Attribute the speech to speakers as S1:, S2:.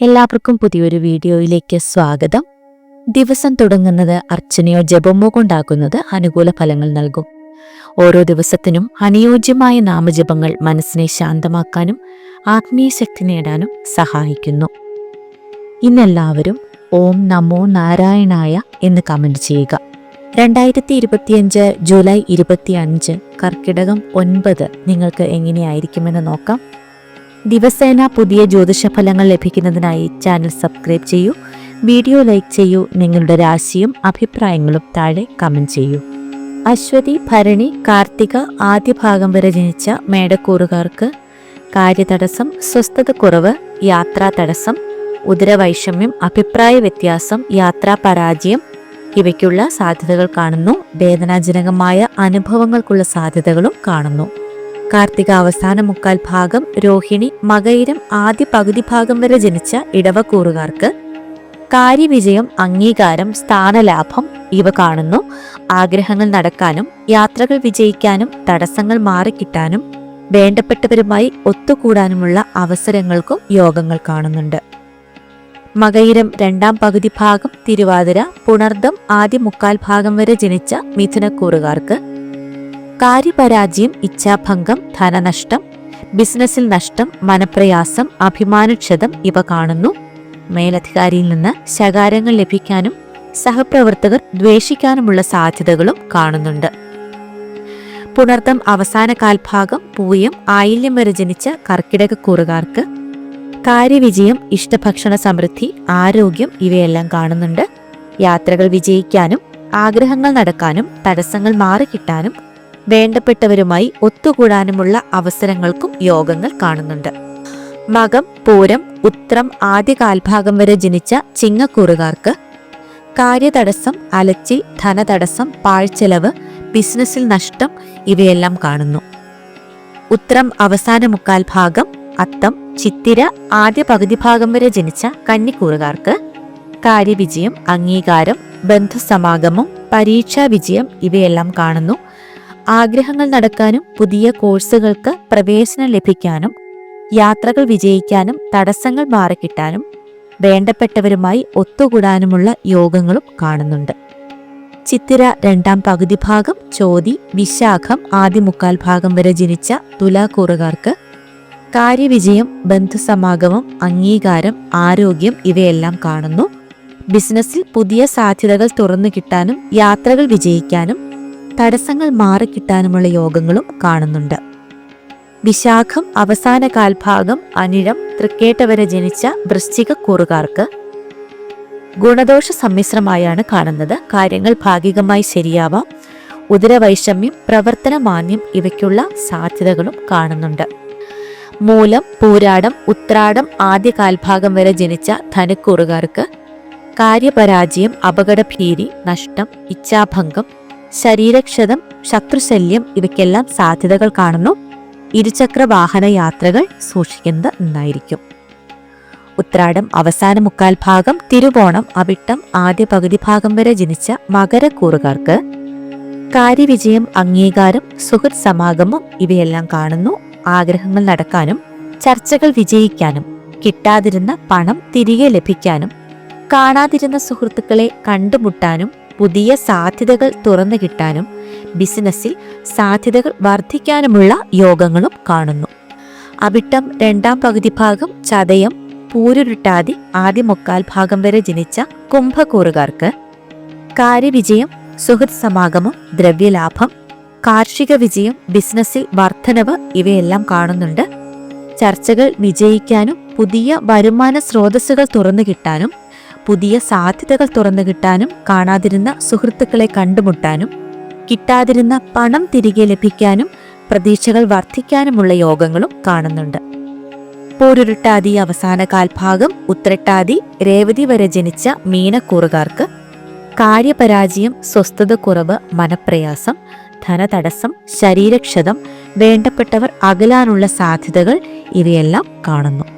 S1: എല്ലാവർക്കും പുതിയൊരു വീഡിയോയിലേക്ക് സ്വാഗതം. ദിവസം തുടങ്ങുന്നത് അർച്ചനയോ ജപമോ കൊണ്ടാക്കുന്നത് അനുകൂല ഫലങ്ങൾ നൽകും. ഓരോ ദിവസത്തിനും അനുയോജ്യമായ നാമജപങ്ങൾ മനസ്സിനെ ശാന്തമാക്കാനും ആത്മീയ ശക്തി നേടാനും സഹായിക്കുന്നു. ഇന്നെല്ലാവരും ഓം നമോ നാരായണായ എന്ന് കമന്റ് ചെയ്യുക. രണ്ടായിരത്തി ഇരുപത്തിയഞ്ച് ജൂലൈ ഇരുപത്തിയഞ്ച് കർക്കിടകം ഒൻപത് നിങ്ങൾക്ക് എങ്ങനെയായിരിക്കുമെന്ന് നോക്കാം. ദിവസേന പുതിയ ജ്യോതിഷ ഫലങ്ങൾ ലഭിക്കുന്നതിനായി ചാനൽ സബ്സ്ക്രൈബ് ചെയ്യൂ. വീഡിയോ ലൈക്ക് ചെയ്യൂ. നിങ്ങളുടെ രാശിയും അഭിപ്രായങ്ങളും താഴെ കമന്റ് ചെയ്യൂ. അശ്വതി ഭരണി കാർത്തിക ആദ്യ ഭാഗം വരെ ജനിച്ച മേടക്കൂറുകാർക്ക് കാര്യതടസ്സം സ്വസ്ഥത കുറവ് യാത്രാ തടസ്സം ഉദരവൈഷമ്യം അഭിപ്രായ വ്യത്യാസം യാത്രാ പരാജയം ഇവയ്ക്കുള്ള സാധ്യതകൾ കാണുന്നു. വേദനാജനകമായ അനുഭവങ്ങൾക്കുള്ള സാധ്യതകളും കാണുന്നു. കാർത്തിക അവസാന മുക്കാൽ ഭാഗം രോഹിണി മകയിരം ആദ്യ പകുതി ഭാഗം വരെ ജനിച്ച ഇടവക്കൂറുകാർക്ക് കാര്യവിജയം അംഗീകാരം സ്ഥാനലാഭം ഇവ കാണുന്നു. ആഗ്രഹങ്ങൾ നടക്കാനും യാത്രകൾ വിജയിക്കാനും തടസ്സങ്ങൾ മാറിക്കിട്ടാനും വേണ്ടപ്പെട്ടവരുമായി ഒത്തുകൂടാനുമുള്ള അവസരങ്ങൾക്കും യോഗങ്ങൾ കാണുന്നുണ്ട്. മകയിരം രണ്ടാം പകുതി ഭാഗം തിരുവാതിര പുണർദം ആദ്യ മുക്കാൽ ഭാഗം വരെ ജനിച്ച മിഥുനക്കൂറുകാർക്ക് കാര്യപരാജയം ഇച്ഛാഭംഗം ധനനഷ്ടം ബിസിനസ്സിൽ നഷ്ടം മനപ്രയാസം അഭിമാനക്ഷതം ഇവ കാണുന്നു. മേലധികാരിയിൽ നിന്ന് ശകാരങ്ങൾ ലഭിക്കാനും സഹപ്രവർത്തകർ ദ്വേഷിക്കാനുമുള്ള സാധ്യതകളും കാണുന്നുണ്ട്. പുണർത്തം അവസാന കാൽഭാഗം പൂയം ആയില്യം വരെ ജനിച്ച കർക്കിടക കൂറുകാർക്ക് കാര്യവിജയം ഇഷ്ടഭക്ഷണ സമൃദ്ധി ആരോഗ്യം ഇവയെല്ലാം കാണുന്നുണ്ട്. യാത്രകൾ വിജയിക്കാനും ആഗ്രഹങ്ങൾ നടക്കാനും തടസ്സങ്ങൾ മാറിക്കിട്ടാനും വേണ്ടപ്പെട്ടവരുമായി ഒത്തുകൂടാനുമുള്ള അവസരങ്ങൾക്കും യോഗങ്ങൾ കാണുന്നുണ്ട്. മകം പൂരം ഉത്രം ആദ്യ കാൽഭാഗം വരെ ജനിച്ച ചിങ്ങക്കൂറുകാർക്ക് കാര്യതടസ്സം അലച്ചി ധനതടസ്സം പാഴ്ചെലവ് ബിസിനസ്സിൽ നഷ്ടം ഇവയെല്ലാം കാണുന്നു. ഉത്രം അവസാന മുക്കാൽ ഭാഗം അത്തം ചിത്തിര ആദ്യ പകുതി ഭാഗം വരെ ജനിച്ച കന്നിക്കൂറുകാർക്ക് കാര്യവിജയം അംഗീകാരം ബന്ധുസമാഗമം പരീക്ഷാ വിജയം ഇവയെല്ലാം കാണുന്നു. ആഗ്രഹങ്ങൾ നടക്കാനും പുതിയ കോഴ്സുകൾക്ക് പ്രവേശനം ലഭിക്കാനും യാത്രകൾ വിജയിക്കാനും തടസ്സങ്ങൾ മാറിക്കിട്ടാനും വേണ്ടപ്പെട്ടവരുമായി ഒത്തുകൂടാനുമുള്ള യോഗങ്ങളും കാണുന്നുണ്ട്. ചിത്തിര രണ്ടാം പകുതി ഭാഗം ചോതി വിശാഖം ആദ്യ മുക്കാൽ ഭാഗം വരെ ജനിച്ച തുലാക്കൂറുകാർക്ക് കാര്യവിജയം ബന്ധുസമാഗമം അംഗീകാരം ആരോഗ്യം ഇവയെല്ലാം കാണുന്നു. ബിസിനസ്സിൽ പുതിയ സാധ്യതകൾ തുറന്നു കിട്ടാനും യാത്രകൾ വിജയിക്കാനും തടസ്സങ്ങൾ മാറിക്കിട്ടാനുമുള്ള യോഗങ്ങളും കാണുന്നുണ്ട്. വിശാഖം അവസാന കാൽഭാഗം അനിഴം തൃക്കേട്ട വരെ ജനിച്ച വൃശ്ചിക കൂറുകാർക്ക് ഗുണദോഷ സമ്മിശ്രമായാണ് കാണുന്നത്. കാര്യങ്ങൾ ഭാഗികമായി ശരിയാവാം. ഉദരവൈഷമ്യം പ്രവർത്തന മാന്യം ഇവയ്ക്കുള്ള സാധ്യതകളും കാണുന്നുണ്ട്. മൂലം പൂരാടം ഉത്രാടം ആദ്യ കാൽഭാഗം വരെ ജനിച്ച ധനുക്കൂറുകാർക്ക് കാര്യപരാജയം അപകടഭീതി നഷ്ടം ഇച്ഛാഭംഗം ശരീരക്ഷതം ശത്രുശല്യം ഇവയ്ക്കെല്ലാം സാധ്യതകൾ കാണുന്നു. ഇരുചക്ര വാഹന യാത്രകൾ സൂക്ഷിക്കുന്നത് നന്നായിരിക്കും. ഉത്രാടം അവസാന മുക്കാൽ ഭാഗം തിരുവോണം അവിട്ടം ആദ്യ പകുതി ഭാഗം വരെ ജനിച്ച മകരക്കൂറുകാർക്ക് കാര്യവിജയം അംഗീകാരം സുഹൃത് സമാഗമം ഇവയെല്ലാം കാണുന്നു. ആഗ്രഹങ്ങൾ നടക്കാനും ചർച്ചകൾ വിജയിക്കാനും കിട്ടാതിരുന്ന പണം തിരികെ ലഭിക്കാനും കാണാതിരുന്ന സുഹൃത്തുക്കളെ കണ്ടുമുട്ടാനും പുതിയ സാധ്യതകൾ തുറന്നു കിട്ടാനും ബിസിനസ്സിൽ സാധ്യതകൾ വർദ്ധിക്കാനുമുള്ള യോഗങ്ങളും കാണുന്നു. അവിട്ടം രണ്ടാം പകുതി ഭാഗം ചതയം പൂരുരുട്ടാതി ആദ്യ മുക്കാൽ ഭാഗം വരെ ജനിച്ച കുംഭക്കൂറുകാർക്ക് കാര്യവിജയം സുഹൃത് സമാഗമം ദ്രവ്യലാഭം കാർഷിക വിജയം ബിസിനസ്സിൽ വർധനവ് ഇവയെല്ലാം കാണുന്നുണ്ട്. ചർച്ചകൾ വിജയിക്കാനും പുതിയ വരുമാന സ്രോതസ്സുകൾ തുറന്നു കിട്ടാനും പുതിയ സാധ്യതകൾ തുറന്നു കിട്ടാനും കാണാതിരുന്ന സുഹൃത്തുക്കളെ കണ്ടുമുട്ടാനും കിട്ടാതിരുന്ന പണം തിരികെ ലഭിക്കാനും പ്രതീക്ഷകൾ വർദ്ധിക്കാനുമുള്ള യോഗങ്ങളും കാണുന്നുണ്ട്. പോരുരുട്ടാതി അവസാന കാൽഭാഗം ഉത്രട്ടാതി രേവതി വരെ ജനിച്ച മീനക്കൂറുകാർക്ക് കാര്യപരാജയം സ്വസ്ഥത കുറവ് മനപ്രയാസം ധനതടസ്സം ശരീരക്ഷതം വേണ്ടപ്പെട്ടവർ അകലാനുള്ള സാധ്യതകൾ ഇവയെല്ലാം കാണുന്നു.